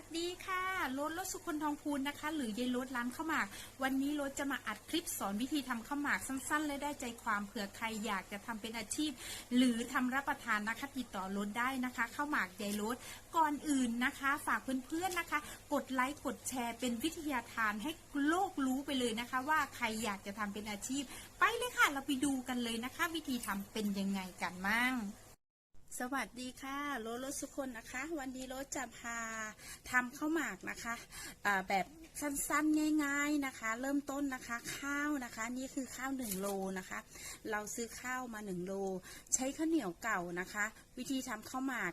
วัสดีค่ะรถรถสุคนทองพูนนะคะ หรือยายรถร้านข้าวหมาก วันนี้รถจะมาอัดคลิปสอนวิธีทำข้าวหมากสั้นๆ และได้ใจความเผื่อใครอยากจะทำเป็นอาชีพ หรือทำรับประทานนะคะติดต่อรถได้นะคะข้าวหมากยายรถก่อนอื่นนะคะ ฝากเพื่อนๆนะคะ กดไลค์กดแชร์ เป็นวิทยาทานให้โลกรู้ไปเลยนะคะ ว่าใครอยากจะทำเป็นอาชีพ ไปเลยค่ะ เราไปดูกันเลยนะคะ วิธีทำเป็นยังไงกันมั่ง สวัสดีค่ะโรสรสสุคนนะคะ วันนี้โรสจะพาทำข้าวหมากนะคะแบบสั้นๆง่ายๆนะคะ เริ่มต้นนะคะข้าวนะคะ นี่คือข้าวหนึ่งโลนะคะ เราซื้อข้าวมาหนึ่งโลใช้ข้าวเหนียวเก่านะคะ วิธีทำข้าวหมาก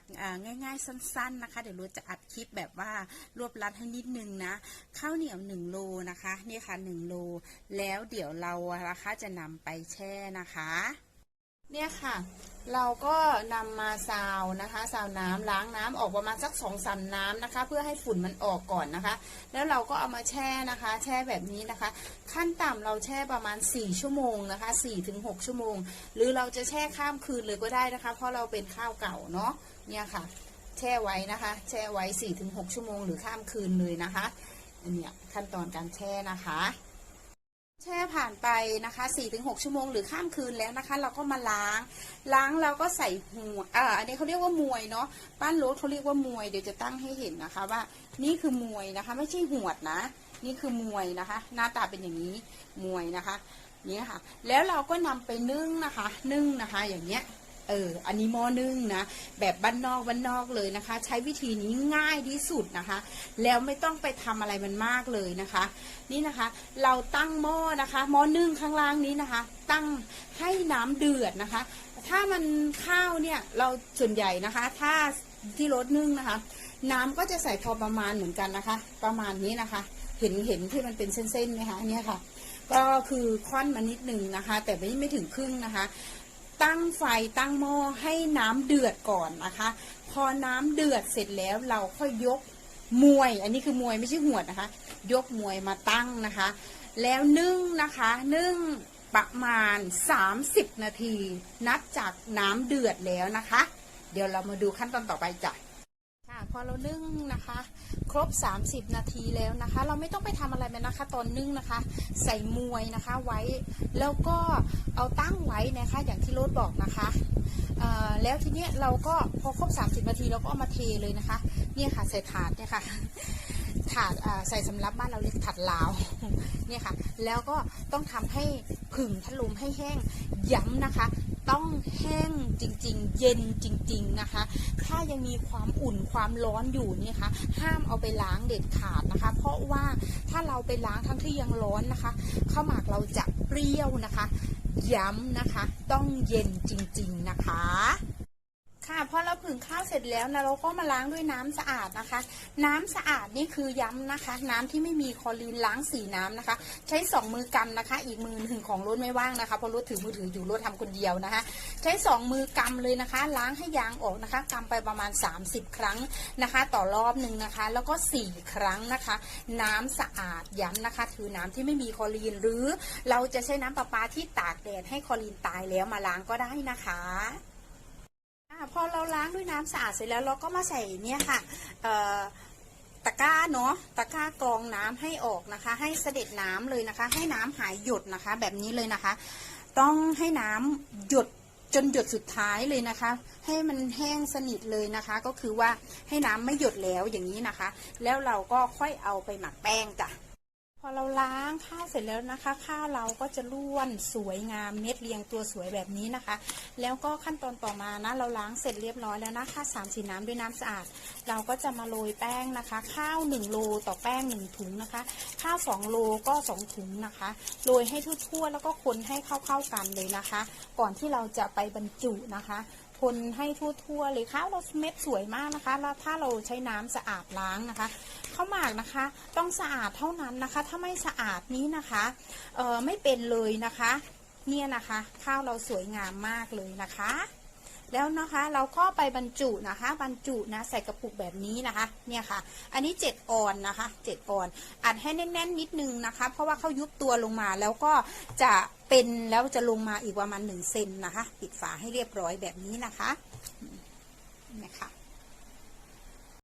ง่ายๆ สั้น ๆนะคะ เดี๋ยวโรสจะอัดคลิปแบบว่ารวบรัดให้นิดนึงนะข้าวเหนียวหนึ่งโลนะคะนี่ค่ะหนึ่งโลแล้วเดี๋ยวเรานะคะจะนำไปแช่นะคะ เนี่ยค่ะ เราก็นำมาซาวนะคะซาวน้ำล้างน้ำออกประมาณสักสองสามน้ำนะคะ เพื่อให้ฝุ่นมันออกก่อนนะคะ แล้วเราก็เอามาแช่นะคะ แช่แบบนี้นะคะ ขั้นต่ำเราแช่ประมาณ 4 ชั่วโมงนะคะ4ถึง6ชั่วโมง หรือเราจะแช่ข้ามคืนเลยก็ได้นะคะ เพราะเราเป็นข้าวเก่าเนาะเนี่ยค่ะ แช่ไว้นะคะ แช่ไว้4ถึง6ชั่วโมงหรือข้ามคืนเลยนะคะอันเนี้ยขั้นตอนการแช่นะคะ แช่ผ่านไปนะคะ 4-6 ชั่วโมงหรือข้ามคืนแล้วนะคะ เราก็มาล้าง ล้างเราก็ใส่หัวอ่าอันนี้เขาเรียกว่ามวยเนาะบ้านโรสเขาเรียกว่ามวยเดี๋ยวจะตั้งให้เห็นนะคะ ว่านี่คือมวยนะคะ ไม่ใช่หวดนะ นี่คือมวยนะคะ หน้าตาเป็นอย่างนี้มวยนะคะนี่ค่ะ แล้วเราก็นำไปนึ่งนะคะ นึ่งนะคะ อย่างเงี้ย เออ อันนี้หม้อนึ่งนะ แบบบ้านนอกบ้านนอกเลยนะคะ ใช้วิธีนี้ง่ายที่สุดนะคะ แล้วไม่ต้องไปทำอะไรมันมากเลยนะคะ นี่นะคะ เราตั้งหม้อนะคะหม้อนึ่งข้างล่างนี้นะคะ ตั้งให้น้ำเดือดนะคะ ถ้ามันข้าวเนี่ยเราส่วนใหญ่นะคะ ถ้าที่รถนึ่งนะคะ น้ำก็จะใส่พอประมาณเหมือนกันนะคะ ประมาณนี้นะคะ เห็นเห็นที่มันเป็นเส้นๆไหมคะเนี่ยค่ะ ก็คือค่อนมานิดนึงนะคะ แต่ไม่ไม่ถึงครึ่งนะคะ ตั้งไฟตั้งหม้อให้น้ำเดือดก่อนนะคะ พอน้ำเดือดเสร็จแล้วเราค่อยยกมวย อันนี้คือมวยไม่ใช่หวดนะคะ ยกมวยมาตั้งนะคะ แล้วนึ่งนะคะนึ่งประมาณ 30 นาที นับจากน้ำเดือดแล้วนะคะ เดี๋ยวเรามาดูขั้นตอนต่อไปจ้ะ อเรานึ่งนะคะ ครบ 30 นาทีแล้วนะคะ เราไม่ต้องไปทำอะไรมันนะคะ ตอนนึ่งนะคะ ใส่มวยนะคะไว้ แล้วก็เอาตั้งไว้นะคะอย่างที่โรดบอกนะคะแล้วทีเนี้ยเราก็พอครบ 30 นาทีเราก็เอามาเทเลยนะคะเนี่ยค่ะใส่ถาดเนี่ยค่ะถาดใส่สำรับบ้านเราเรียกถาดลาวเนี่ยค่ะ แล้วก็ต้องทำให้ผึ่งพัดลมให้แห้งย้ำนะคะ ต้องแห้งจริง ๆ เย็นจริง ๆนะคะ ถ้ายังมีความอุ่นความร้อนอยู่นี่คะห้ามเอาไปล้างเด็ดขาดนะคะ เพราะว่าถ้าเราไปล้างทั้งที่ยังร้อนนะคะข้าวหมากเราจะเปรี้ยวนะคะ ย้ำนะคะ ต้องเย็นจริง ๆ นะคะ ค่ะพอเราผึ่งข้าวเสร็จแล้วนะเราก็มาล้างด้วยน้ำสะอาดนะคะ น้ำสะอาดนี่คือย้ำนะคะ น้ำที่ไม่มีคลอรีนล้างสีน้ำนะคะ ใช้สองมือกำนะคะ อีกมือหนึ่งของรถไม่ว่างนะคะเพราะรถถือมือถืออยู่รถทำคนเดียวนะคะ ใช้สองมือกำเลยนะคะ ล้างให้ยางออกนะคะกำไปประมาณ 30 ครั้งนะคะ ต่อรอบหนึ่งนะคะ แล้วก็ 4 ครั้งนะคะ น้ำสะอาดย้ำนะคะคือน้ำที่ไม่มีคลอรีนหรือ เราจะใช้น้ำประปาที่ตากแดดให้คลอรีนตายแล้วมาล้างก็ได้นะคะ อะพอเราล้างด้วยน้ำสะอาดเสร็จแล้วเราก็มาใส่เนี่ยค่ะตะกร้าเนาะตะกร้ากรองน้ำให้ออกนะคะ ให้เสด็จน้ำเลยนะคะ ให้น้ำหายหยดนะคะ แบบนี้เลยนะคะ ต้องให้น้ำหยดจนหยดสุดท้ายเลยนะคะ ให้มันแห้งสนิทเลยนะคะ ก็คือว่าให้น้ำไม่หยดแล้วอย่างนี้นะคะ แล้วเราก็ค่อยเอาไปหมักแป้งจ้ะ ล้างข้าวเสร็จแล้วนะคะ ข้าวเราก็จะร่วนสวยงามเม็ดเรียงตัวสวยแบบนี้นะคะ แล้วก็ขั้นตอนต่อมานะเราล้างเสร็จเรียบร้อยแล้วนะคะสามสีน้ำด้วยน้ำสะอาด เราก็จะมาโรยแป้งนะคะ ข้าว 1 โลต่อแป้ง 1 ถุงนะคะ ข้าว 2 โลก็ 2 ถุงนะคะโรยให้ทั่วๆแล้วก็คนให้เข้าๆกันเลยนะคะ ก่อนที่เราจะไปบรรจุนะคะ คนให้ทั่วๆเลยข้าวเราเม็ดสวยมากนะคะ แล้วถ้าเราใช้น้ำสะอาดล้างนะคะข้าวหมากนะคะ ต้องสะอาดเท่านั้นนะคะ ถ้าไม่สะอาดนี้นะคะเออไม่เป็นเลยนะคะ เนี่ยนะคะ ข้าวเราสวยงามมากเลยนะคะ แล้วนะคะเราก็ไปบรรจุนะคะ บรรจุนะใส่กระปุกแบบนี้นะคะเนี่ยค่ะ อันนี้ 7 ออนนะคะ7ออนอัดให้แน่นๆนิดนึงนะคะ เพราะว่าเขายุบตัวลงมาแล้วก็จะเป็นแล้วจะลงมาอีกประมาณ1เซนนะคะ ปิดฝาให้เรียบร้อยแบบนี้นะคะนะคะ